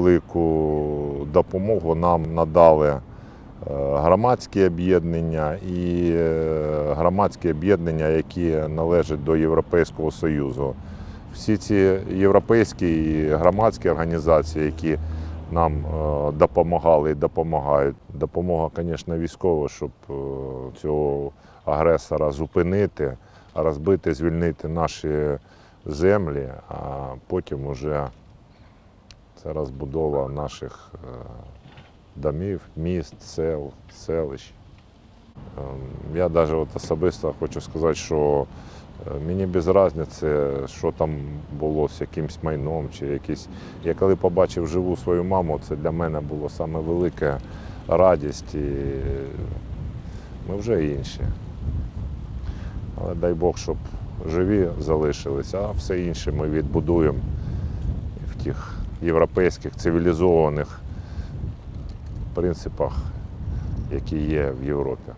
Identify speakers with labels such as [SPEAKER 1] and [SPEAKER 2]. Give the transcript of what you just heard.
[SPEAKER 1] велику допомогу нам надали е, громадські об'єднання і е, громадські об'єднання, які належать до Європейського Союзу. Всі ці європейські і громадські організації, які нам е, допомагали і допомагають. Допомога, звісно, військова, щоб цього агресора зупинити, розбити, звільнити наші землі, а потім уже це розбудова наших е, домів, міст, сел, селищ. Ем, Я навіть особисто хочу сказати, що е, мені без різниці, що там було з якимсь майном чи якісь. Я коли побачив живу свою маму, це для мене було саме велика радість. І ми вже інші. Але дай Бог, щоб живі залишилися, а все інше ми відбудуємо в тих європейських цивілізованих принципах, які є в Європі.